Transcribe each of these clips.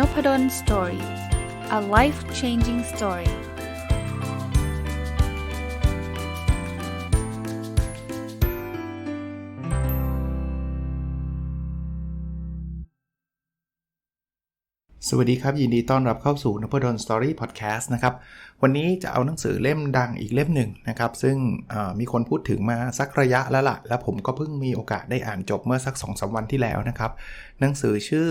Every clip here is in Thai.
n o p ด d o สตอรี่ a life changing story สวัสดีครับ ยินดีต้อนรับเข้าสู่นพดลสตอรี่พอดแคสต์นะครับ วันนี้จะเอาหนังสือเล่มดังอีกเล่มหนึ่งนะครับ ซึ่งมีคนพูดถึงมาสักระยะแล้วละ่ะ และผมก็เพิ่งมีโอกาสได้อ่านจบเมื่อสัก2อสวันที่แล้วนะครับ หนังสือชื่อ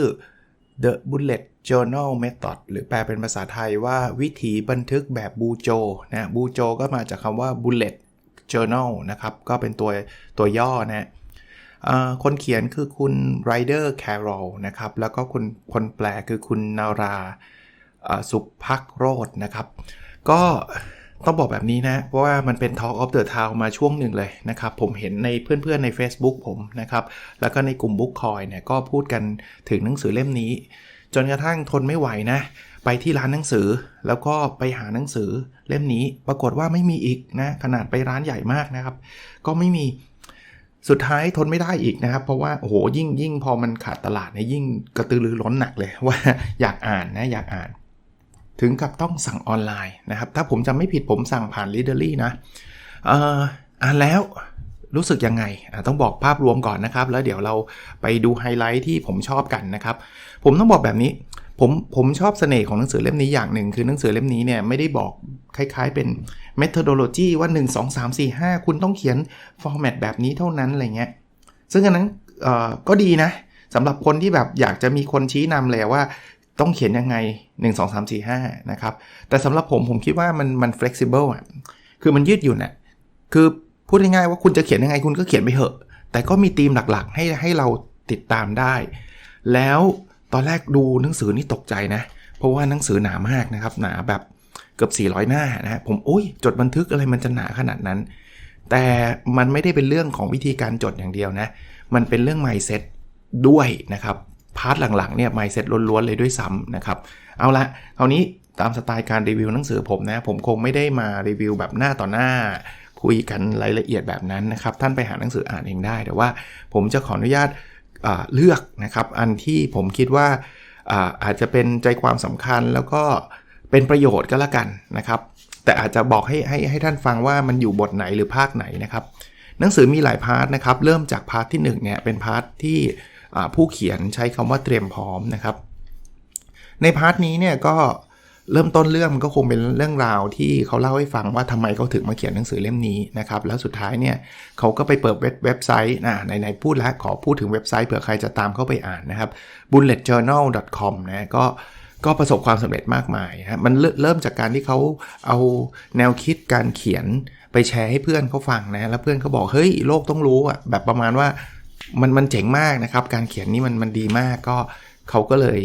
The Bullet Journal Method หรือแปลเป็นภาษาไทยว่าวิธีบันทึกแบบบูโจนะบูโจก็มาจากคำว่า Bullet Journal นะครับ ก็เป็นตัวตัวย่อนะคนเขียนคือคุณไรเดอร์แคโรลนะครับ แล้วก็คนคนแปลคือคุณนาราสุภักโรดนะครับ ก็ ต้องบอกแบบนี้นะ เพราะว่ามันเป็น Talk of the Town มาช่วงหนึ่งเลยนะครับ ผมเห็นในเพื่อนๆใน Facebook ผมนะครับ แล้วก็ในกลุ่ม Book c o i เนี่ยก็พูดกันถึงหนังสือเล่มนี้ จนกระทั่งทนไม่ไหวนะ ไปที่ร้านหนังสือ แล้วก็ไปหาหนังสือเล่มนี้ ปรากฏว่าไม่มีอีกนะ ขนาดไปร้านใหญ่มากนะครับ ก็ไม่มีสุดท้ายทนไม่ได้อีกนะครับ เพราะว่าโอ้โหยิ่งยิ่งพอมันขาดตลาดเนี่ยยิ่งกระตือรือร้นหนักเลยว่าอยากอ่านนะอยากอ่าน ถึงกับต้องสั่งออนไลน์นะครับ ถ้าผมจำไม่ผิดผมสั่งผ่าน l ด a d e r l y นะอ่านแล้วรู้สึกยังไง ต้องบอกภาพรวมก่อนนะครับ แล้วเดี๋ยวเราไปดูไฮไลท์ที่ผมชอบกันนะครับ ผมต้องบอกแบบนี้ ผมผมชอบเสน่ห์ของหนังสือเล่มนี้อย่างหนึ่ง คือหนังสือเล่มนี้เนี่ยไม่ได้บอกคล้ายๆเป็น methodology ว่า 1 2 3 4 5 คุณต้องเขียนฟอร์แมตแบบนี้เท่านั้นอะไรเงี้ย ซึ่งอันนั้นก็ดีนะสำหรับคนที่แบบอยากจะมีคนชี้นำเลยว่า ต้องเขียนยังไง 1 2 3 4 5 นะครับ แต่สำหรับผมผมคิดว่ามันมัน flexible อะ คือมันยืดหยุ่นอะ คือพูดง่ายๆว่าคุณจะเขียนยังไงคุณก็เขียนไปเถอะ แต่ก็มีธีมหลักๆ ให้ให้เราติดตามได้ แล้วตอนแรกดูหนังสือนี่ตกใจนะ เพราะว่าหนังสือหนามากนะครับ หนาแบบเกือบ 400 หน้านะผมโอ้ยจดบันทึกอะไรมันจะหนาขนาดนั้น แต่มันไม่ได้เป็นเรื่องของวิธีการจดอย่างเดียวนะ มันเป็นเรื่อง mindset ด้วยนะครับ พาร์ทหลังๆเนี่ยไม่เสร็จล้วนๆเลยด้วยซ้ำนะครับ เอาละคราวนี้ตามสไตล์การรีวิวหนังสือผมนะ ผมคงไม่ได้มารีวิวแบบหน้าต่อหน้า คุยกันรายละเอียดแบบนั้นนะครับ ท่านไปหาหนังสืออ่านเองได้ แต่ว่าผมจะขออนุญาตเลือกนะครับ อันที่ผมคิดว่าอาอาจจะเป็นใจความสำคัญแล้วก็เป็นประโยชน์ก็แล้วกันนะครับ แต่อาจจะบอกให้ให้ให้ท่านฟังว่ามันอยู่บทไหนหรือภาคไหนนะครับ หนังสือมีหลายพาร์ทนะครับ เริ่มจากพาร์ทที่1เนี่ยเป็นพาร์ทที่ ผู้เขียนใช้คำว่าเตรียมพร้อมนะครับ ในพาร์ทนี้เนี่ยก็เริ่มต้นเรื่องมันก็คงเป็นเรื่องราวที่เขาเล่าให้ฟังว่าทำไมเขาถึงมาเขียนหนังสือเล่มนี้นะครับ แล้วสุดท้ายเนี่ยเขาก็ไปเปิดเว็บไซต์นะไหนๆพูดแล้วขอพูดถึงเว็บไซต์เผื่อใครจะตามเข้าไปอ่านนะครับ bulletjournal.com นะก็ก็ประสบความสำเร็จมากมายนะมันเริ่มจากการที่เขาเอาแนวคิดการเขียนไปแชร์ให้เพื่อนเขาฟังนะ แล้วเพื่อนเขาบอกเฮ้ยโลกต้องรู้อะแบบประมาณว่า มันมันเจ๋งมากนะครับ การเขียนนี่มันมันดีมากก็เขาก็เลย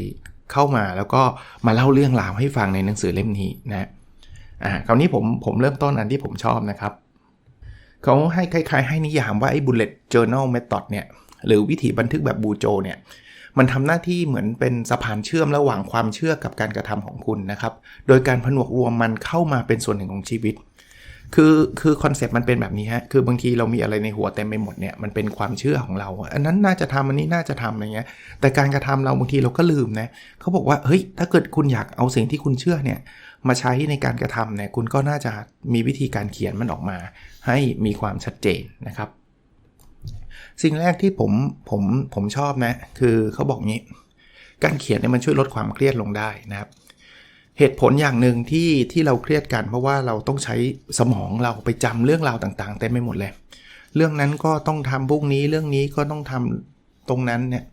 เข้ามาแล้วก็มาเล่าเรื่องราวให้ฟังในหนังสือเล่มนี้นะอ่าคราวนี้ผมผมเริ่มต้นอันที่ผมชอบนะครับเขาให้คล้ายๆ ให้นิยามว่าไอ้ bullet journal method เนี่ยหรือวิธีบันทึกแบบบูโจเนี่ยมันทำหน้าที่เหมือนเป็นสะพานเชื่อมระหว่างความเชื่อกับการกระทำของคุณนะครับ โดยการผนวกรวมมันเข้ามาเป็นส่วนหนึ่งของชีวิต คือคือคอนเซปต์มันเป็นแบบนี้ฮะ คือบางทีเรามีอะไรในหัวเต็มไปหมดเนี่ย มันเป็นความเชื่อของเรา อันนั้นน่าจะทำอันนี้น่าจะทำอะไรเงี้ย แต่การกระทำเราบางทีเราก็ลืมนะเขาบอกว่า เฮ้ย ถ้าเกิดคุณอยากเอาสิ่งที่คุณเชื่อเนี่ย มาใช้ในการกระทำเนี่ย คุณก็น่าจะมีวิธีการเขียนมันออกมา ให้มีความชัดเจนนะครับ สิ่งแรกที่ผมผมผมชอบนะ คือเขาบอกงี้ การเขียนเนี่ยมันช่วยลดความเครียดลงได้นะครับ เหตุผลอย่างหนึ่งที่ที่เราเครียดกันเพราะว่าเราต้องใช้สมองเราไปจำเรื่องราวต่างๆเต็มไปหมดเลย เรื่องนั้นก็ต้องทำพวกนี้เรื่องนี้ก็ต้องทำตรงนั้นเนี่ย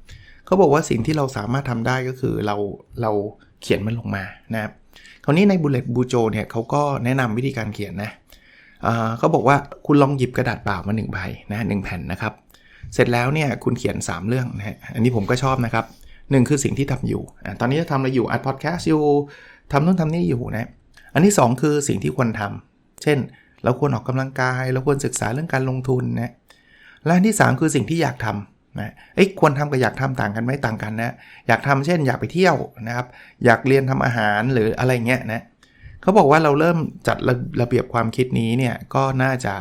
เขาบอกว่าสิ่งที่เราสามารถทำได้ก็คือเราเราเขียนมันลงมานะครับคราวนี้ในบุลเลตบูโจเนี่ยเขาก็แนะนำวิธีการเขียนนะเขาบอกว่าคุณลองหยิบกระดาษเปล่ามา1ใบนะหแผ่นนะครับ เสร็จแล้วเนี่ยคุณเขียน 3 เรื่องนะฮะอันนี้ผมก็ชอบนะครับหนึ่งคือสิ่งที่ทำอยู่อตอนนี้จะทำอะไรอยู่อัดพอดแคสต์อยู่ ทำนู่นทำนี่อยู่นะอันที่ 2 คือสิ่งที่ควรทำเช่น เราควรออกกำลังกาย เราควรศึกษาเรื่องการลงทุนนะและอันที่ 3 คือสิ่งที่อยากทำนะเอ้ควรทำกับอยากทำต่างกันไหมต่างกันนะอยากทำเช่น อยากไปเที่ยวนะครับ อยากเรียนทำอาหารหรืออะไรเงี้ยนะเขาบอกว่าเราเริ่มจัดระระเบียบความคิดนี้เนี่ยก็น่าจะ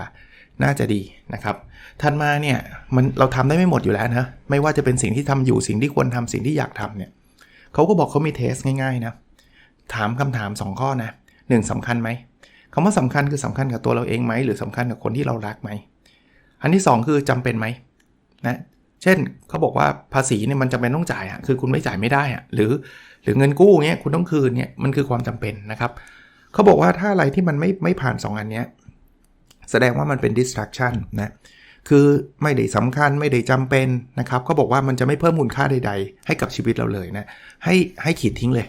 น่าจะดีนะครับทันมาเนี่ยมันเราทำได้ไม่หมดอยู่แล้วนะไม่ว่าจะเป็นสิ่งที่ทำอยู่สิ่งที่ควรทำสิ่งที่อยากทำเนี่ยเขาก็บอกเขามีเทสง่ายๆนะ ถามคำถาม 2 ข้อนะหนึ่งสำคัญไหมคำว่าสำคัญคือสำคัญกับตัวเราเองไหมหรือสำคัญกับคนที่เรารักไหมอันที่ 2 คือจำเป็นไหมนะเช่นเขาบอกว่าภาษีเนี่ยมันจำเป็นต้องจ่ายอะคือคุณไม่จ่ายไม่ได้อะหรือหรือเงินกู้เงี้ยคุณต้องคืนเนี่ยมันคือความจำเป็นนะครับเขาบอกว่าถ้าอะไรที่มันไม่ไม่ผ่าน 2 อันเนี้ยแสดงว่ามันเป็น distraction นะคือไม่ได้สำคัญไม่ได้จำเป็นนะครับเขาบอกว่ามันจะไม่เพิ่มมูลค่าใด ๆ ให้กับชีวิตเราเลยนะให้ให้ขีดทิ้งเลย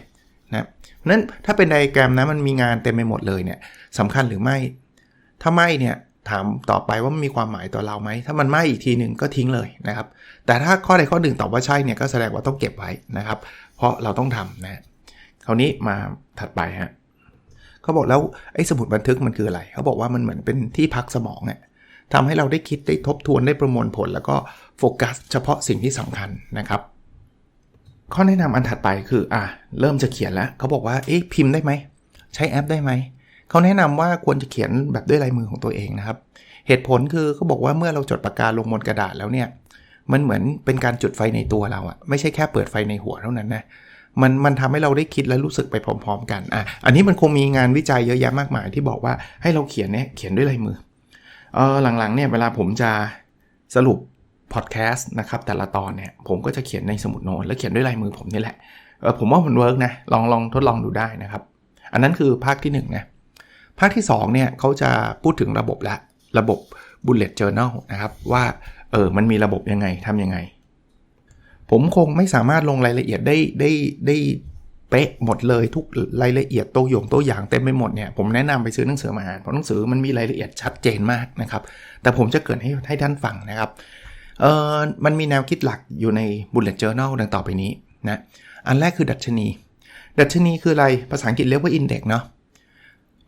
นะนั้นถ้าเป็นไดแกรมนะมันมีงานเต็มไปหมดเลยเนี่ยสำคัญหรือไม่ ถ้าไม่เนี่ยถามต่อไปว่ามันมีความหมายต่อเราไหม ถ้ามันไม่อีกทีหนึ่งก็ทิ้งเลยนะครับ แต่ถ้าข้อใดข้อหนึ่งตอบว่าใช่เนี่ยก็แสดงว่าต้องเก็บไว้นะครับ เพราะเราต้องทำนะคราวนี้มาถัดไปฮะเขาบอกแล้วไอ้สมุดบันทึกมันคืออะไร เขาบอกว่ามันเหมือนเป็นที่พักสมองเนี่ยทำให้เราได้คิดได้ทบทวนได้ประมวลผล แล้วก็โฟกัสเฉพาะสิ่งที่สำคัญนะครับ ข้อแนะนำอันถัดไปคืออะเริ่มจะเขียนแล้วเขาบอกว่าเอ๊ะพิมพ์ได้ไหมใช้แอปได้ไหมเขาแนะนำว่าควรจะเขียนแบบด้วยลายมือของตัวเองนะครับ เหตุผลคือเขาบอกว่าเมื่อเราจดปากกาลงบนกระดาษแล้วเนี่ยมันเหมือนเป็นการจุดไฟในตัวเราอะไม่ใช่แค่เปิดไฟในหัวเท่านั้นนะมันมันทำให้เราได้คิดและรู้สึกไปพร้อม ๆ กันอะอันนี้มันคงมีงานวิจัยเยอะแยะมากมายที่บอกว่าให้เราเขียนเนี่ยเขียนด้วยลายมือเออหลังๆเนี่ยเวลาผมจะสรุป พอดแคสต์นะครับแต่ละตอนเนี่ยผมก็จะเขียนในสมุดโน้ตแล้วเขียนด้วยลายมือผมนี่แหละผมว่ามันเวิร์กนะลองลองทดลองดูได้นะครับ อันนั้นคือภาคที่1นนะภาคที่2เนี่ยเขาจะพูดถึงระบบละระบบ bullet journal นะครับว่าเออมันมีระบบยังไงทำยังไง ผมคงไม่สามารถลงรายละเอียดได้ได้ได้เป๊ะหมดเลยทุกรายละเอียดตัวอย่างตัวอย่างเต็มไปหมดเนี่ยผมแนะนำไปซื้อหนังสือมาอ่านเพราะหนังสือมันมีรายละเอียดชัดเจนมากนะครับ แต่ผมจะเกิดให้ให้ท่านฟังนะครับ เออมันมีแนวคิดหลักอยู่ใน bullet journal ดังต่อไปนี้นะอันแรกคือดัชนี ดัชนีคืออะไรภาษาอังกฤษเรียกว่า index เนาะ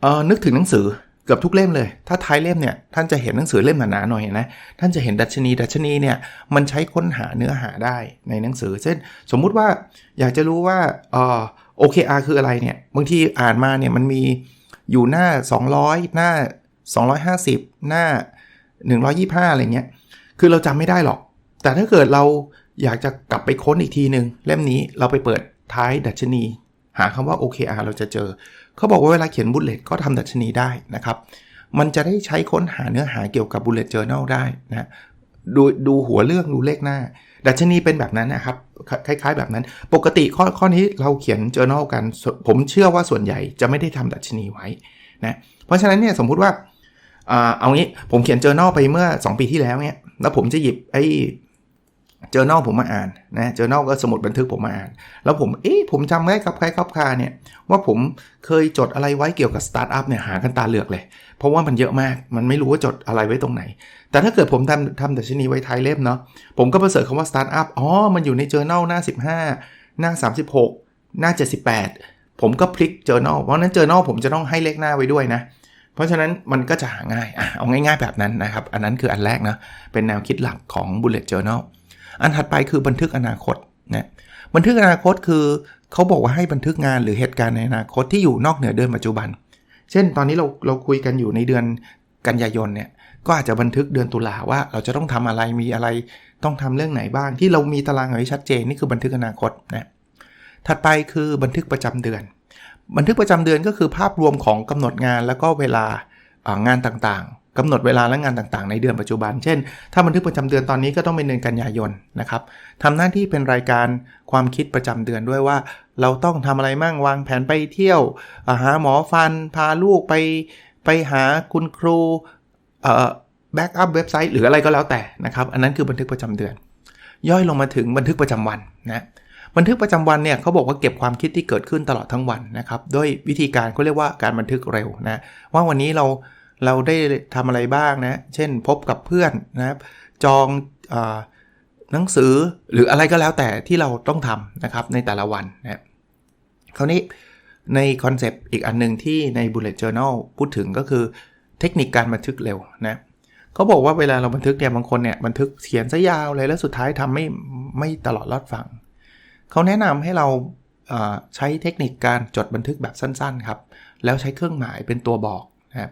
เออนึกถึงหนังสือเกือบทุกเล่มเลย ถ้าท้ายเล่มเนี่ยท่านจะเห็นหนังสือเล่มหนาๆหน่อยนะ ท่านจะเห็นดัชนี ดัชนีเนี่ยมันใช้ค้นหาเนื้อหาได้ในหนังสือ เช่น สมมุติว่าอยากจะรู้ว่าเออ OKR คืออะไรเนี่ย บางทีอ่านมาเนี่ยมันมีอยู่หน้า 200 หน้า 250 หน้า 125 อะไรเงี้ย คือเราจำไม่ได้หรอก แต่ถ้าเกิดเราอยากจะกลับไปค้นอีกทีหนึ่งเล่มนี้เราไปเปิดท้ายดัชนี หาคำว่า OKR เราจะเจอ เขาบอกว่าเวลาเขียนบุลเลตก็ทำดัชนีได้นะครับ มันจะได้ใช้ค้นหาเนื้อหาเกี่ยวกับ bullet journal ได้นะดูดูหัวเรื่องดูเลขหน้า ดัชนีเป็นแบบนั้นนะครับ คล้ายๆ แบบนั้น ปกติข้อข้อนี้เราเขียน journal กัน ผมเชื่อว่าส่วนใหญ่จะไม่ได้ทำดัชนีไว้นะเพราะฉะนั้นเนี่ยสมมุติว่าเอางี้ผมเขียน journal ไปเมื่อ 2 ปีที่แล้วเนี่ย แล้วผมจะหยิบไอ้ journal ผมมาอ่านนะ journal ก็สมุดบันทึกผมมาอ่าน แล้วผมเอ๊ะผมจำได้ครับใครครับคาเนี่ยว่าผมเคยจดอะไรไว้เกี่ยวกับสตาร์ทอัพเนี่ยหากันตาเหลือกเลย เพราะว่ามันเยอะมากมันไม่รู้ว่าจดอะไรไว้ตรงไหน แต่ถ้าเกิดผมทำทำดัชนีไว้ท้ายเล่มเนาะผมก็ไปเสร์ชคำว่าสตาร์ทอัพอ๋อมันอยู่ใน journal หน้า 15 หน้า 36 หน้า 78 ผมก็พลิก journal เพราะนั้น journal ผมจะต้องให้เลขหน้าไว้ด้วยนะเพราะฉะนั้นมันก็จะหาง่ายอะเอาง่ายๆแบบนั้นนะครับ อันนั้นคืออันแรกนะ เป็นแนวคิดหลักของ bullet journal อันถัดไปคือบันทึกอนาคตนะบันทึกอนาคตคือเขาบอกว่าให้บันทึกงานหรือเหตุการณ์ในอนาคตที่อยู่นอกเหนือเดือนปัจจุบัน เช่น ตอนนี้เราเราคุยกันอยู่ในเดือนกันยายนเนี่ยก็อาจจะบันทึกเดือนตุลาว่า เราจะต้องทำอะไรมีอะไรต้องทำเรื่องไหนบ้าง ที่เรามีตารางไว้ชัดเจนนี่คือบันทึกอนาคตนะถัดไปคือบันทึกประจำเดือน บันทึกประจำเดือนก็คือภาพรวมของกำหนดงานแล้วก็เวลางานต่างๆกำหนดเวลาและงานต่างๆ ในเดือนปัจจุบัน เช่น ถ้าบันทึกประจำเดือนตอนนี้ก็ต้องเป็นเดือนกันยายนนะครับทำหน้าที่เป็นรายการความคิดประจำเดือนด้วยว่า เราต้องทำอะไรมั่งวางแผนไปเที่ยวหาหมอฟันพาลูกไปไปหาคุณครูแบ็กอัพเว็บไซต์หรืออะไรก็แล้วแต่นะครับ อันนั้นคือบันทึกประจำเดือน ย่อยลงมาถึงบันทึกประจำวันนะ บันทึกประจำวันเนี่ยเขาบอกว่าเก็บความคิดที่เกิดขึ้นตลอดทั้งวันนะครับด้วยวิธีการเขาเรียกว่าการบันทึกเร็วนะว่าวันนี้เราเราได้ทำอะไรบ้างนะเช่นพบกับเพื่อนนะจองอหนังสือหรืออะไรก็แล้วแต่ที่เราต้องทำนะครับในแต่ละวันนะคราวนี้ในคอนเซปต์อีกอันนึงที่ใน bullet journal พูดถึงก็คือเทคนิคการบันทึกเร็วนะเขาบอกว่าเวลาเราบันทึกเนี่ยบางคนเนี่ยบันทึกเขียนซะยาวเลยแล้วสุดท้ายทำไม่ไม่ตลอดรอดฟัง เขาแนะนำให้เราใช้เทคนิคการจดบันทึกแบบสั้นๆครับ แล้วใช้เครื่องหมายเป็นตัวบอกนะครับ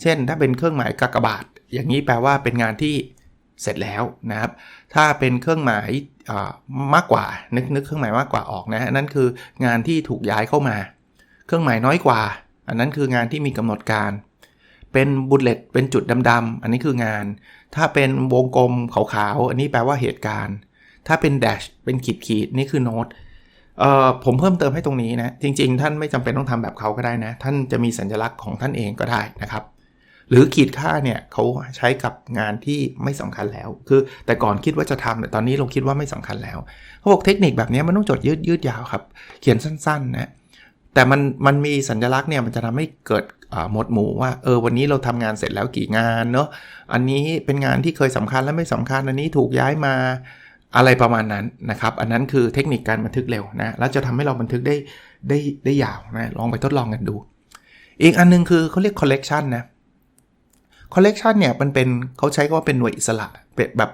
เช่นถ้าเป็นเครื่องหมายกากบาท อย่างนี้แปลว่าเป็นงานที่เสร็จแล้วนะครับ ถ้าเป็นเครื่องหมายมากกว่า นึกนึกเครื่องหมายมากกว่าออกนะนั่นคืองานที่ถูกย้ายเข้ามา เครื่องหมายน้อยกว่า อันนั้นคืองานที่มีกำหนดการ เป็นบุลเลตเป็นจุดดำๆอันนี้คืองาน ถ้าเป็นวงกลมขาวๆอันนี้แปลว่าเหตุการณ์ ถ้าเป็นแดชเป็นขีดขีดนี่คือโน้ตเอ่อผมเพิ่มเติมให้ตรงนี้นะ จริง ๆ ท่านไม่จำเป็นต้องทำแบบเขาก็ได้นะ ท่านจะมีสัญลักษณ์ของท่านเองก็ได้นะครับ หรือขีดค่าเนี่ยเขาใช้กับงานที่ไม่สำคัญแล้ว คือแต่ก่อนคิดว่าจะทำแต่ตอนนี้เราคิดว่าไม่สำคัญแล้วเขาบอกเทคนิคแบบนี้มันต้องจดยืดยืดยาวครับ เขียนสั้นๆนะแต่มันมันมีสัญลักษณ์เนี่ยมันจะทำให้เกิดหมดหมู่ว่าเออวันนี้เราทำงานเสร็จแล้วกี่งานเนาะอันนี้เป็นงานที่เคยสำคัญและไม่สำคัญอันนี้ถูกย้ายมา อะไรประมาณนั้นนะครับ อันนั้นคือเทคนิคการบันทึกเร็วนะ แล้วจะทำให้เราบันทึกได้ได้ได้ยาวนะ ลองไปทดลองกันดู อีกอันนึงคือเขาเรียก collection นะคอลเลกชันเนี่ยมันเป็นเขาใช้ก็ว่าเป็นหน่วยอิสระเป็นแบบ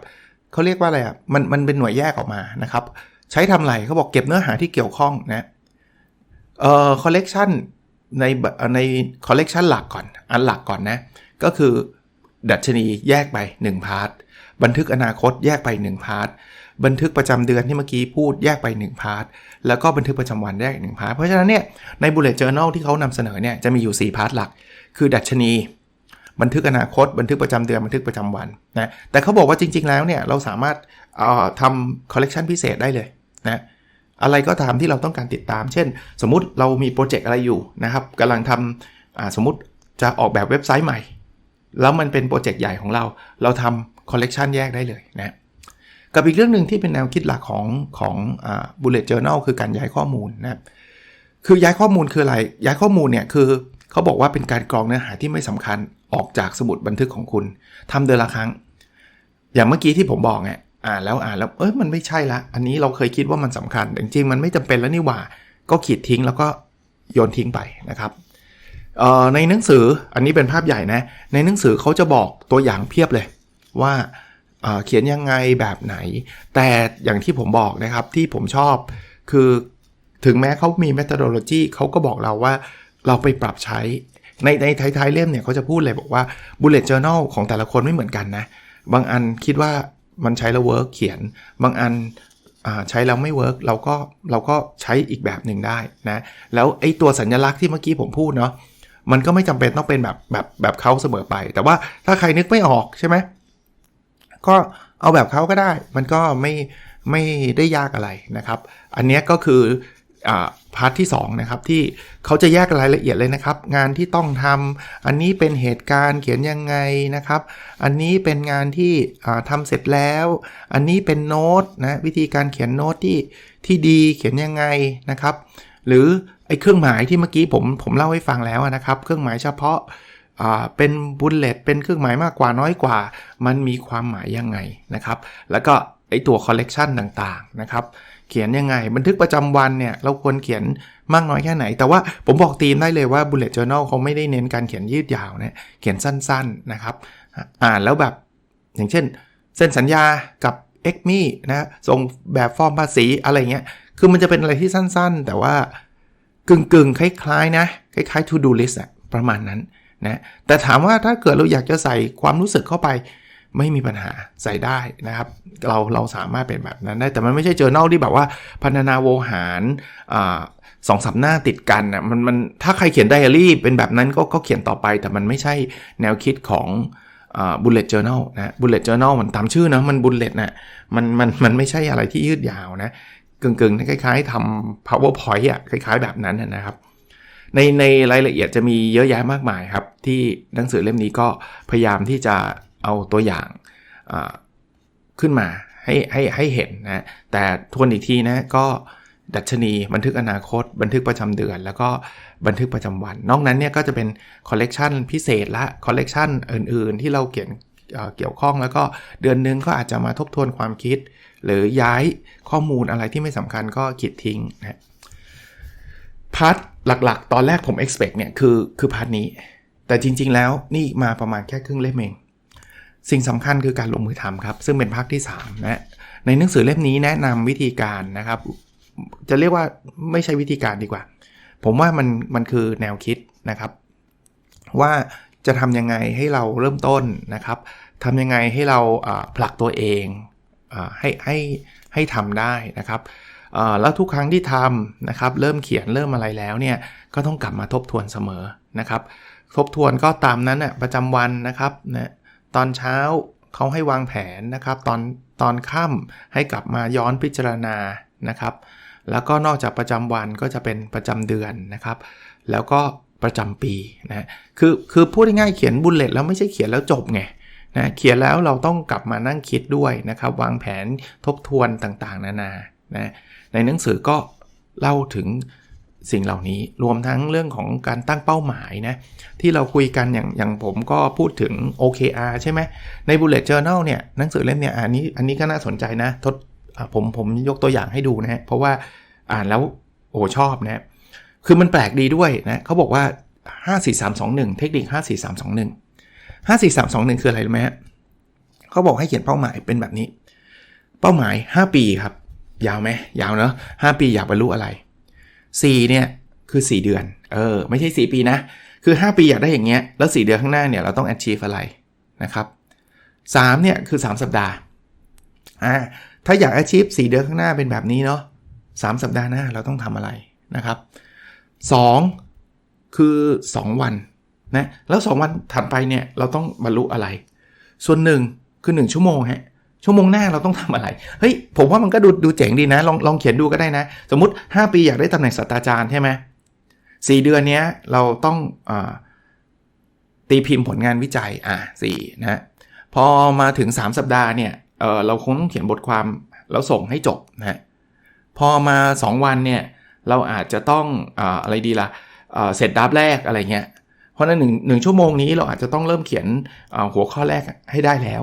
เขาเรียกว่าอะไรอะ มันมันเป็นหน่วยแยกออกมานะครับ ใช้ทำไรเขาบอกเก็บเนื้อหาที่เกี่ยวข้องนะเอ่อคอลเลกชันในในคอลเลกชันหลักก่อน อันหลักก่อนนะ ก็คือดัชนีแยกไป1พาร์ทบันทึกอนาคตแยกไป1พาร์ท บันทึกประจำเดือนที่เมื่อกี้พูดแยกไป1พาร์ทแล้วก็บันทึกประจำวันแยก1พาร์ทเพราะฉะนั้นเนี่ยใน bullet journal ที่เขานำเสนอเนี่ยจะมีอยู่ 4 พาร์ทหลัก คือดัชนี บันทึกอนาคต บันทึกประจำเดือนบันทึกประจำวันนะแต่เขาบอกว่าจริง ๆ แล้วเนี่ยเราสามารถทำคอลเลกชันพิเศษได้เลยนะอะไรก็ตามที่เราต้องการติดตาม เช่น สมมุติเรามีโปรเจกต์อะไรอยู่นะครับกำลังทำสมมติจะออกแบบเว็บไซต์ใหม่ แล้วมันเป็นโปรเจกต์ใหญ่ของเรา เราทำคอลเลกชันแยกได้เลยนะ กับอีกเรื่องหนึ่งที่เป็นแนวคิดหลักของของบุลเลตเจอร์ n a l คือการย้ายข้อมูลนะคือย้ายข้อมูลคืออะไร ย้ายข้อมูลเนี่ยคือเขาบอกว่าเป็นการกรองเนื้อหาที่ไม่สำคัญออกจากสมุดบันทึกของคุณทำเดือนละครั้ง อย่างเมื่อกี้ที่ผมบอกไงอ่านแล้วอ่านแล้วเอ้ยมันไม่ใช่ละ อันนี้เราเคยคิดว่ามันสำคัญแต่จริงมันไม่จำเป็นแล้วนี่หว่า ก็ขีดทิ้งแล้วก็โยนทิ้งไปนะครับในหนังสืออันนี้เป็นภาพใหญ่นะ ในหนังสือเขาจะบอกตัวอย่างเพียบเลยว่า เขียนยังไงแบบไหน แต่อย่างที่ผมบอกนะครับที่ผมชอบคือถึงแม้เขามี methodology เขาก็บอกเราว่าเราไปปรับใช้ ในในท้ายๆเล่มเนี่ยเขาจะพูดเลยบอกว่า bullet journal ของแต่ละคนไม่เหมือนกันนะ บางอันคิดว่ามันใช้แล้วเวิร์กเขียน บางอันใช้แล้วไม่เวิร์กเราก็เราก็ใช้อีกแบบหนึ่งได้นะ แล้วไอ้ตัวสัญลักษณ์ที่เมื่อกี้ผมพูดเนาะมันก็ไม่จำเป็นต้องเป็นแบบแบบแบบเขาเสมอไป แต่ว่าถ้าใครนึกไม่ออกใช่ไหม ก็เอาแบบเขาก็ได้ มันก็ไม่ไม่ได้ยากอะไรนะครับ อันนี้ก็คือพาร์ทที่ 2 นะครับ ที่เขาจะแยกรายละเอียดเลยนะครับ งานที่ต้องทำอันนี้เป็นเหตุการณ์เขียนยังไงนะครับ อันนี้เป็นงานที่ทำเสร็จแล้ว อันนี้เป็นโน้ตนะวิธีการเขียนโน้ตที่ที่ดีเขียนยังไงนะครับ หรือไอ้เครื่องหมายที่เมื่อกี้ผมผมเล่าให้ฟังแล้วนะครับ เครื่องหมายเฉพาะ เป็นบุลเลตเป็นเครื่องหมายมากกว่าน้อยกว่า มันมีความหมายยังไงนะครับ แล้วก็ไอตัวคอลเลกชันต่างๆนะครับ เขียนยังไง บันทึกประจำวันเนี่ย เราควรเขียนมากน้อยแค่ไหน แต่ว่าผมบอกทีมได้เลยว่า bullet journal เขาไม่ได้เน้นการเขียนยืดยาวนะเขียนสั้นๆนะครับ อ่านแล้วแบบ อย่างเช่น เส้นสัญญากับ e x m e นะส่งแบบฟอร์มภาษีอะไรเงี้ย คือมันจะเป็นอะไรที่สั้นๆ แต่ว่ากึ่งๆ คล้ายๆ นะ คล้ายๆ to do list อะประมาณนั้น นะแต่ถามว่าถ้าเกิดเราอยากจะใส่ความรู้สึกเข้าไป ไม่มีปัญหาใส่ได้นะครับ เราเราสามารถเป็นแบบนั้นได้แต่มันไม่ใช่เจอเนลที่แบบว่าพันนาโวหารสองสัปหน้าติดกันนะมันมันถ้าใครเขียนไดอารี่เป็นแบบนั้นก็ก็เขียนต่อไป แต่มันไม่ใช่แนวคิดของบุลเลตเจอร์นลนะบุลเลตเจอร์นลมันตามชื่อนะมันบุลเลตนะมันมันมันไม่ใช่อะไรที่ยืดยาวนะกึ่งๆคล้ายๆทำ powerpoint อะคล้ายๆแบบนั้นนะครับ ในในรายละเอียดจะมีเยอะแยะมากมายครับ ที่หนังสือเล่มนี้ก็พยายามที่จะเอาตัวอย่างขึ้นมาให้ให้ให้เห็นนะ แต่ทวนอีกทีนะก็ดัชนีบันทึกอนาคต บันทึกประจำเดือน แล้วก็บันทึกประจำวัน นอกนั้นเนี่ยก็จะเป็นคอลเลกชันพิเศษละคอลเลกชันอื่นๆ ที่เราเขียนเกี่ยวข้องแล้วก็เดือนนึงก็อาจจะมาทบทวนความคิด หรือย้ายข้อมูลอะไรที่ไม่สำคัญก็ขีดทิ้งนะ พาร์ทหลักๆ ตอนแรกผม expect เนี่ยคือคือพาร์ทนี้ แต่จริง ๆ แล้วนี่มาประมาณแค่ครึ่งเล่มเอง สิ่งสำคัญคือการลงมือทำครับ ซึ่งเป็นภาคที่3นะในหนังสือเล่มนี้แนะนำวิธีการนะครับ จะเรียกว่าไม่ใช่วิธีการดีกว่า ผมว่ามันมันคือแนวคิดนะครับ ว่าจะทำยังไงให้เราเริ่มต้นนะครับทำยังไงให้เราผลักตัวเองให้ให้ให้ทำได้นะครับ แล้วทุกครั้งที่ทำนะครับเริ่มเขียนเริ่มอะไรแล้วเนี่ยก็ต้องกลับมาทบทวนเสมอนะครับ ทบทวนก็ตามนั้นน่ยประจำวันนะครับนะตอนเช้าเขาให้วางแผนนะครับ ตอนตอนค่ำให้กลับมาย้อนพิจารณานะครับ แล้วก็นอกจากประจำวันก็จะเป็นประจำเดือนนะครับ แล้วก็ประจำปีนะคือคือพูดง่ายๆเขียนบุลเลตแล้วไม่ใช่เขียนแล้วจบไงนะเขียนแล้วเราต้องกลับมานั่งคิดด้วยนะครับ วางแผนทบทวนต่างๆ นานานะ ในหนังสือก็เล่าถึงสิ่งเหล่านี้รวมทั้งเรื่องของการตั้งเป้าหมายนะที่เราคุยกันอย่างอย่างผมก็พูดถึง OKR ใช่ไหมใน Bullet Journal เนี่ยหนังสือเล่มเนี่ยอันนี้อันนี้ก็น่าสนใจนะทดผมผมยกตัวอย่างให้ดูนะฮะเพราะว่าอ่านแล้วโอ้ชอบนะคือมันแปลกดีด้วยนะเขาบอกว่า 54321 เทคนิค 54321 54321 คืออะไรรู้ไหมฮะเขาบอกให้เขียนเป้าหมายเป็นแบบนี้ เป้าหมาย 5 ปีครับ ยาวไหมยาวเนอะ5ปีอยากบรรลุอะไร 4 เนี่ยคือ 4 เดือน เออ ไม่ใช่ 4 ปีนะ คือ 5 ปีอยากได้อย่างเงี้ย แล้ว 4 เดือนข้างหน้าเนี่ยเราต้อง achieve อะไรนะครับ3เนี่ยคือ 3 สัปดาห์ อ่า ถ้าอยาก achieve 4 เดือนข้างหน้าเป็นแบบนี้เนาะ3สัปดาห์หน้าเราต้องทำอะไรนะครับ 2 คือ 2 วันนะ แล้ว 2 วันถัดไปเนี่ยเราต้องบรรลุอะไร ส่วน 1 คือ 1 ชั่วโมงฮะ ชั่วโมงหน้าเราต้องทำอะไร เฮ้ย ผมว่ามันก็ดูดูเจ๋งดีนะ ลองลองเขียนดูก็ได้นะ สมมติ 5 ปีอยากได้ตำแหน่งศาสตราจารย์ใช่ไหมสี่เดือนนี้เราต้องอตีพิมพ์ผลงานวิจัย อ่าสี่นะ พอมาถึง 3 สัปดาห์เนี่ยเเราคงต้องเขียนบทความแล้วส่งให้จบนะพอมา 2 วันเนี่ยเราอาจจะต้องออะไรดีละ่ะเสร็จดับแรกอะไรเงี้ย เพราะนั้นหนึ่งหนึ่งชั่วโมงนี้เราอาจจะต้องเริ่มเขียนหัวข้อแรกให้ได้แล้ว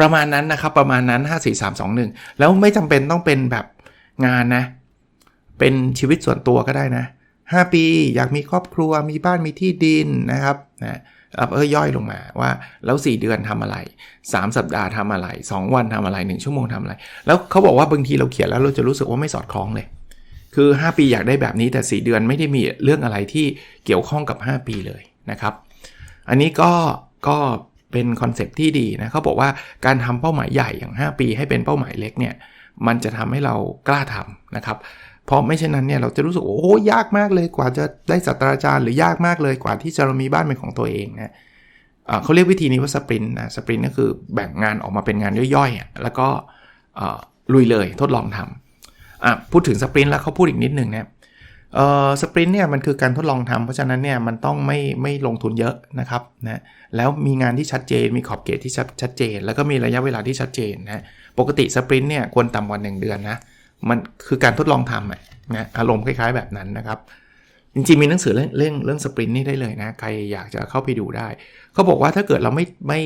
ประมาณนั้นนะครับ ประมาณนั้น 5 4 3 2 1 แล้วไม่จำเป็นต้องเป็นแบบงานนะ เป็นชีวิตส่วนตัวก็ได้นะ 5 ปีอยากมีครอบครัวมีบ้านมีที่ดินนะครับนะเออย่อยลงมาว่าแล้ว 4 เดือนทำอะไร 3 สัปดาห์ทำอะไร 2 วันทำอะไร 1 ชั่วโมงทำอะไร แล้วเขาบอกว่าบางทีเราเขียนแล้วเราจะรู้สึกว่าไม่สอดคล้องเลย คือ 5 ปีอยากได้แบบนี้แต่ 4 เดือนไม่ได้มีเรื่องอะไรที่เกี่ยวข้องกับ 5 ปีเลยนะครับ อันนี้ก็ก็ เป็นคอนเซปที่ดีนะเขาบอกว่าการทำเป้าหมายใหญ่อย่าง 5 ปี ให้เป็นเป้าหมายเล็กเนี่ยมันจะทำให้เรากล้าทำนะครับ เพราะไม่เช่นนั้นเนี่ยเราจะรู้สึกโอ้ยากมากเลยกว่าจะได้ศาสตราจารย์หรือยากมากเลยกว่าที่จะมีบ้านเป็นของตัวเองนะเขาเรียกวิธีนี้ว่าสปรินต์นะสปรินต์ก็คือแบ่งงานออกมาเป็นงานย่อยๆ แล้วก็ลุยเลยทดลองทำพูดถึงสปรินต์แล้วเขาพูดอีกนิดนึงนะ สปรินต์เนี่ยมันคือการทดลองทำเพราะฉะนั้นเนี่ยมันต้องไม่ไม่ลงทุนเยอะนะครับนะแล้วมีงานที่ชัดเจนมีขอบเขตที่ชัดเจน แล้วก็มีระยะเวลาที่ชัดเจนนะปกติสปรินต์เนี่ยควรต่ำกว่า1เดือนนะมันคือการทดลองทำนะอารมณ์คล้ายๆแบบนั้นนะครับ จริงๆมีหนังสือเรื่องเรื่องเรื่องสปรินต์นี่ได้เลยนะใครอยากจะเข้าไปดูได้เขาบอกว่าถ้าเกิดเราไม่ไม่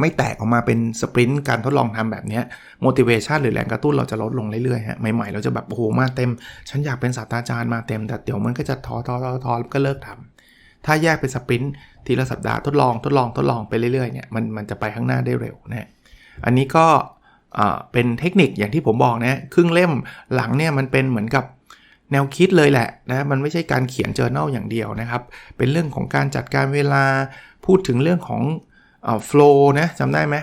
ไม่แตกออกมาเป็นสปรินต์การทดลองทำแบบนี้ motivation หรือแรงกระตุ้นเราจะลดลงเรื่อยๆฮะใหม่ๆเราจะแบบโอ้โหมาเต็ม ฉันอยากเป็นศาสตราจารย์มาเต็ม แต่เดี๋ยวมันก็จะท้อท้อท้อท้อก็เลิกทำถ้าแยกเป็นสปรินต์ทีละสัปดาห์ทดลองทดลองทดลองไปเรื่อยๆเนี่ยมันมันจะไปข้างหน้าได้เร็วนะอันนี้ก็เป็นเทคนิคอย่างที่ผมบอกนะครึ่งเล่มหลังเนี่ยมันเป็นเหมือนกับแนวคิดเลยแหละนะมันไม่ใช่การเขียน journal อย่างเดียวนะครับ เป็นเรื่องของการจัดการเวลาพูดถึงเรื่องของ โฟล์นะจำได้ไหม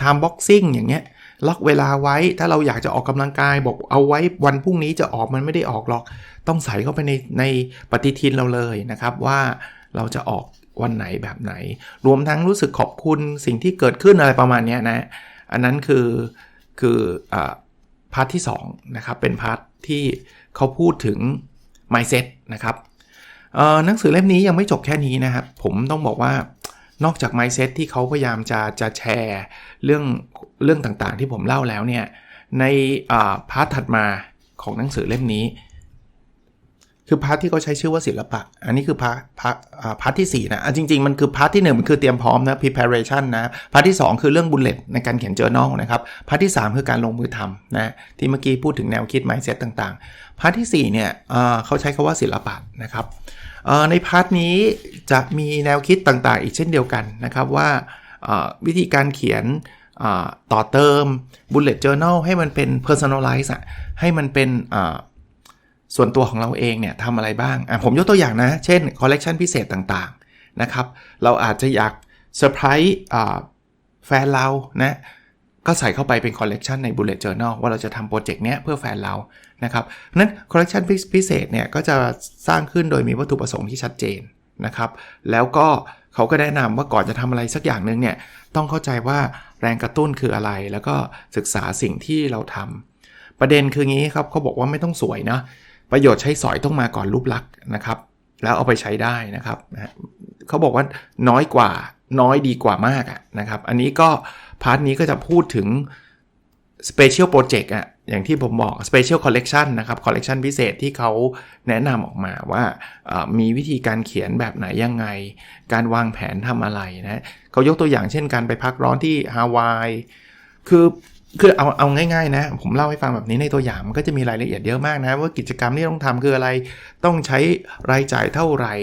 time boxing อย่างเงี้ยล็อกเวลาไว้ถ้าเราอยากจะออกกำลังกายบอกเอาไว้วันพรุ่งนี้จะออกมันไม่ได้ออกหรอก ต้องใส่เข้าไปในในปฏิทินเราเลยนะครับ ว่าเราจะออกวันไหนแบบไหน รวมทั้งรู้สึกขอบคุณสิ่งที่เกิดขึ้นอะไรประมาณนี้นะ อันนั้นคือคืออพาร์ทที่2นะครับเป็นพาร์ทที่เขาพูดถึง mindset นะครับหนังสือเล่มนี้ยังไม่จบแค่นี้นะครับ ผมต้องบอกว่า นอกจาก mindset ที่เขาพยายามจะจะแชร์เรื่องเรื่องต่างๆ ที่ผมเล่าแล้วเนี่ย ในพาร์ทถัดมาของหนังสือเล่มนี้ คือพาร์ทที่เขาใช้ชื่อว่าศิลปะ อันนี้คือพาร์ทพาร์ทพาร์ทที่4นะจริง ๆ มันคือพาร์ทที่ 1 มันคือเตรียมพร้อมนะ preparation นะพาร์ทที่ 2 คือเรื่อง bullet ในการเขียน journal นะครับพาร์ทที่ 3 คือการลงมือทำนะที่เมื่อกี้พูดถึงแนวคิด mindset ต่างๆพาร์ทที่4เนี่ยเขาใช้คาว่าศิลปะนะครับ ในพาร์ทนี้จะมีแนวคิดต่างๆ อีกเช่นเดียวกันนะครับว่าวิธีการเขียนต่อเติม bullet journal ให้มันเป็น personalize ให้มันเป็นส่วนตัวของเราเองเนี่ยทำอะไรบ้าง ผมยกตัวอย่างนะ เช่น collection พิเศษต่างๆนะครับ เราอาจจะอยากเซอร์ไพรส์แฟนเรานะ ก็ใส่เข้าไปเป็นคอลเลกชันใน bullet journal ว่าเราจะทำโปรเจกต์เนี้ยเพื่อแฟนเรานะครับนั้นคอลเลกชันพิเศษเนี่ยก็จะสร้างขึ้นโดยมีวัตถุประสงค์ที่ชัดเจนนะครับแล้วก็เขาก็แนะนำว่าก่อนจะทำอะไรสักอย่างหนึ่งเนี่ยต้องเข้าใจว่าแรงกระตุ้นคืออะไร แล้วก็ศึกษาสิ่งที่เราทำประเด็นคืองี้ครับเขาบอกว่าไม่ต้องสวยนะประโยชน์ใช้สอยต้องมาก่อนรูปลักษณ์นะครับแล้วเอาไปใช้ได้นะครับเขาบอกว่าน้อยกว่าน้อยดีกว่ามากนะครับ อันนี้ก็ พาร์ทนี้ก็จะพูดถึง Special Project อะอย่างที่ผมบอก Special Collection นะครับ Collection พิเศษที่เขาแนะนำออกมาว่ามีวิธีการเขียนแบบไหนยังไง การวางแผนทำอะไรนะเขายกตัวอย่างเช่นการไปพักร้อนที่ฮาวาย คือคือเอาเอาง่ายๆนะ ผมเล่าให้ฟังแบบนี้ในตัวอย่างมันก็จะมีรายละเอียดเยอะมากนะ ว่ากิจกรรมที่ต้องทำคืออะไร ต้องใช้รายจ่ายเท่าไหร่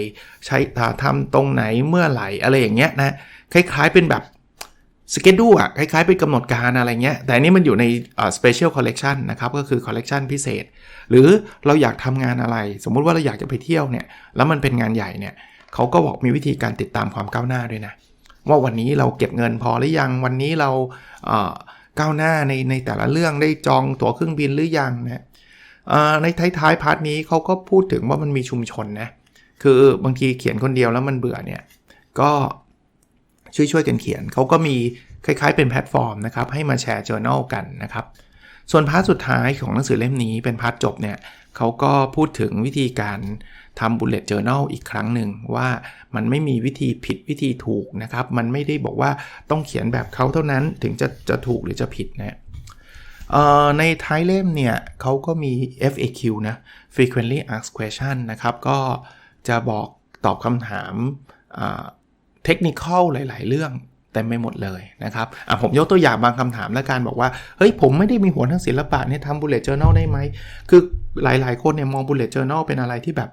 ใช้ทำตรงไหนเมื่อไหร่อะไรอย่างเงี้ยนะคล้ายๆเป็นแบบ สเกดูอะคล้ายๆเป็นกำหนดการอะไรเงี้ย แต่อันนี้มันอยู่ใน special collection นะครับก็คือ collection พิเศษ หรือเราอยากทำงานอะไร สมมุติว่าเราอยากจะไปเที่ยวเนี่ยแล้วมันเป็นงานใหญ่เนี่ยเขาก็บอกมีวิธีการติดตามความก้าวหน้าด้วยนะ ว่าวันนี้เราเก็บเงินพอหรือยังวันนี้เราก้าวหน้าในในแต่ละเรื่องได้จองตั๋วเครื่องบินหรือยังนะในท้ายๆพาร์ทนี้เขาก็พูดถึงว่ามันมีชุมชนนะคือบางทีเขียนคนเดียวแล้วมันเบื่อเนี่ยก็ ช่วยๆกันเขียน เขาก็มีคล้ายๆ เป็นแพลตฟอร์มนะครับให้มาแชร์ journal กันนะครับ ส่วนพาร์ทสุดท้ายของหนังสือเล่มนี้เป็นพาร์ทจบเนี่ยเขาก็พูดถึงวิธีการทำ bullet journal อีกครั้งหนึ่งว่ามันไม่มีวิธีผิดวิธีถูกนะครับ มันไม่ได้บอกว่าต้องเขียนแบบเขาเท่านั้นถึงจะจะถูกหรือจะผิดนะในท้ายเล่มเนี่ยเขาก็มี FAQ นะ frequently asked question นะครับ ก็จะบอกตอบคำถาม เทคนิคหลาย ๆ เรื่องเต็มไปหมดเลยนะครับอะผมยกตัวอย่างบางคำถามแล้วการบอกว่า เฮ้ย ผมไม่ได้มีหัวทางศิลปะเนี่ยทำ bullet journal ได้ไหม คือหลาย ๆ คนเนี่ยมอง bullet journal เป็นอะไรที่แบบ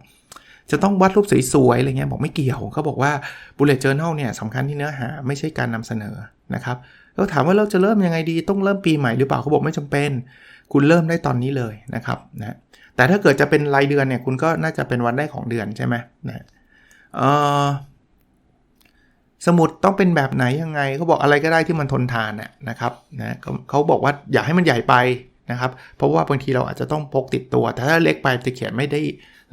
จะต้องวาดรูปสวย ๆ อะไรเงี้ยบอกไม่เกี่ยวเขาบอกว่า bullet journal เนี่ยสำคัญที่เนื้อหาไม่ใช่การนำเสนอนะครับแล้วถามว่าเราจะเริ่มยังไงดีต้องเริ่มปีใหม่หรือเปล่าเขาบอกไม่จำเป็น คุณเริ่มได้ตอนนี้เลยนะครับนะแต่ถ้าเกิดจะเป็นรายเดือนเนี่ยคุณก็น่าจะเป็นวันได้ของเดือนใช่ไหมนะเออ สมุดต้องเป็นแบบไหนยังไงเขาบอกอะไรก็ได้ที่มันทนทานนะครับนะเขาบอกว่าอย่าให้มันใหญ่ไปนะครับ เพราะว่าบางทีเราอาจจะต้องพกติดตัว แต่ถ้าเล็กไปจะเขียนไม่ได้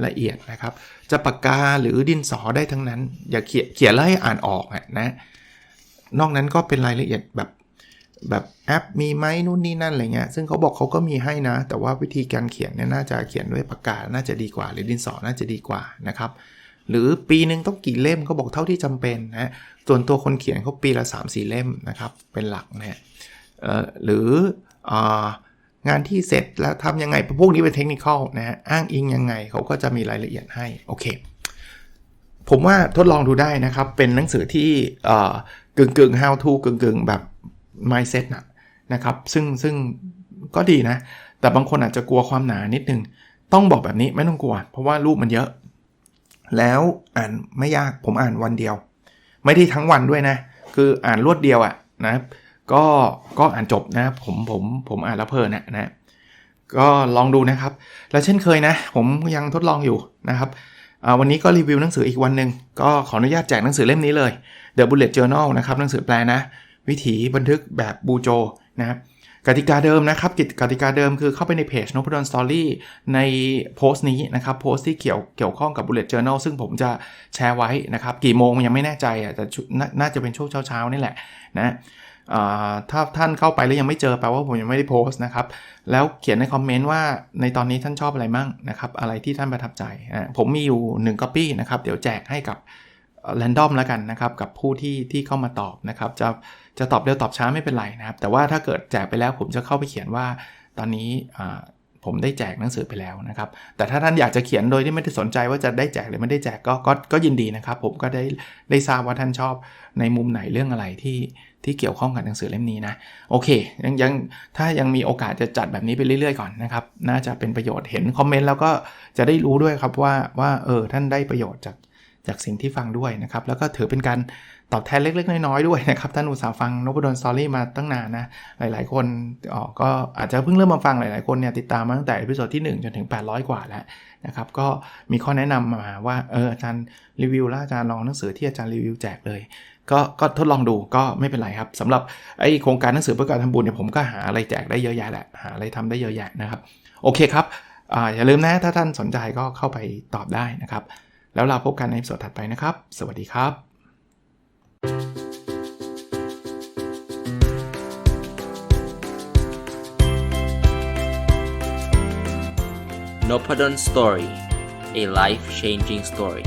ละเอียดนะครับ จะปากกาหรือดินสอได้ทั้งนั้น อย่าเขียนเขียนแล้วให้อ่านออกนะนอกนั้นก็เป็นรายละเอียดแบบแบบแอปมีไหมนู่นนี่นั่นอะไรเงี้ยซึ่งเขาบอกเขาก็มีให้นะ แต่ว่าวิธีการเขียนเนี่ยน่าจะเขียนด้วยปากกา น่าจะดีกว่า หรือดินสอน่าจะดีกว่านะครับ หรือปีหนึ่งต้องกี่เล่มเขาบอกเท่าที่จำเป็นนะ ส่วนตัวคนเขียนเขาปีละ 3 4 เล่มนะครับ เป็นหลักนะฮะหรือองานที่เสร็จแล้วทำยังไง พวกนี้เป็นเทคนิคนะฮะอ้างอิงยังไงเขาก็จะมีรายละเอียดให้ โอเค ผมว่าทดลองดูได้นะครับ เป็นหนังสือที่กึ่งกึ่ง how to กึ่งกึ่งแบบ mindset นะนะครับ ซึ่งซึ่งก็ดีนะ แต่บางคนอาจจะกลัวความหนานิดนึง ต้องบอกแบบนี้ไม่ต้องกลัว เพราะว่ารูปมันเยอะ แล้วอ่านไม่ยากผมอ่านวันเดียว ไม่ได้ทั้งวันด้วยนะ คืออ่านรวดเดียวอะนะก็ก็อ่านจบนะผมผมผมอ่านแล้วเพลินนะนะก็ลองดูนะครับ แล้วเช่นเคยนะ ผมยังทดลองอยู่นะครับวันนี้ก็รีวิวหนังสืออีกวันหนึ่งก็ขออนุญาตแจกหนังสือเล่มนี้เลย The Bullet Journal นะครับหนังสือแปลนะ วิถีบันทึกแบบบูโจนะครับ กติกาเดิมนะครับกติกาเดิมคือเข้าไปในเพจนพดลสตอรี่ในโพสต์นี้นะครับโพสต์ที่เกี่ยวเกี่ยวข้องกับ Bullet Journal ซึ่งผมจะแชร์ไว้นะครับกี่โมงยังไม่แน่ใจอะแต่น่าจะเป็นช่วงเช้าๆนี่แหละนะถ้าท่านเข้าไปแล้วยังไม่เจอแปลว่าผมยังไม่ได้โพสต์นะครับ แล้วเขียนในคอมเมนต์ว่าในตอนนี้ท่านชอบอะไรมั่งนะครับ อะไรที่ท่านประทับใจนะผมมีอยู่1 copy นะครับ เดี๋ยวแจกให้กับ แรนดอมแล้วกันนะครับกับผู้ที่ที่เข้ามาตอบนะครับจะจะตอบเร็วตอบช้าไม่เป็นไรนะครับ แต่ว่าถ้าเกิดแจกไปแล้วผมจะเข้าไปเขียนว่า ตอนนี้ผมได้แจกหนังสือไปแล้วนะครับ แต่ถ้าท่านอยากจะเขียนโดยที่ไม่ได้สนใจว่าจะได้แจกหรือไม่ได้แจกก็ก็ก็ยินดีนะครับ ผมก็ได้ได้ทราบว่าท่านชอบในมุมไหนเรื่องอะไรที่ที่เกี่ยวข้องกับหนังสือเล่มนี้นะโอเคยังยังถ้ายังมีโอกาสจะจัดแบบนี้ไปเรื่อยๆก่อนนะครับ น่าจะเป็นประโยชน์เห็นคอมเมนต์แล้วก็จะได้รู้ด้วยครับว่าว่าเออท่านได้ประโยชน์จาก จากสิ่งที่ฟังด้วยนะครับ แล้วก็ถือเป็นการตอบแทนเล็ก ๆ น้อยๆด้วยนะครับ ท่านอุตสาหฟังนบดลสตอรี่มาตั้งนานนะ หลายๆ คนออกก็อาจจะเพิ่งเริ่มมาฟังหลายๆ คนเนี่ยติดตามมาตั้งแต่พิโซดที่ 1 จนถึง 800 กว่าแล้วนะครับ ก็มีข้อแนะนำมาว่าเอออาจารย์รีวิวแล้วอาจารย์ลองหนังสือที่อาจารย์รีวิวแจกเลยก็ก็ทดลองดูก็ไม่เป็นไรครับสำหรับไอโครงการหนังสือเพื่อการทำบุญเนี่ยผมก็หาอะไรแจกได้เยอะแยะแหละหาอะไรทำได้เยอะแยะนะครับ โอเคครับอย่าลืมนะถ้าท่านสนใจก็เข้าไปตอบได้นะครับ แล้วเราพบกันในส่วนถัดไปนะครับ สวัสดีครับ n o p a d o n Story a life changing story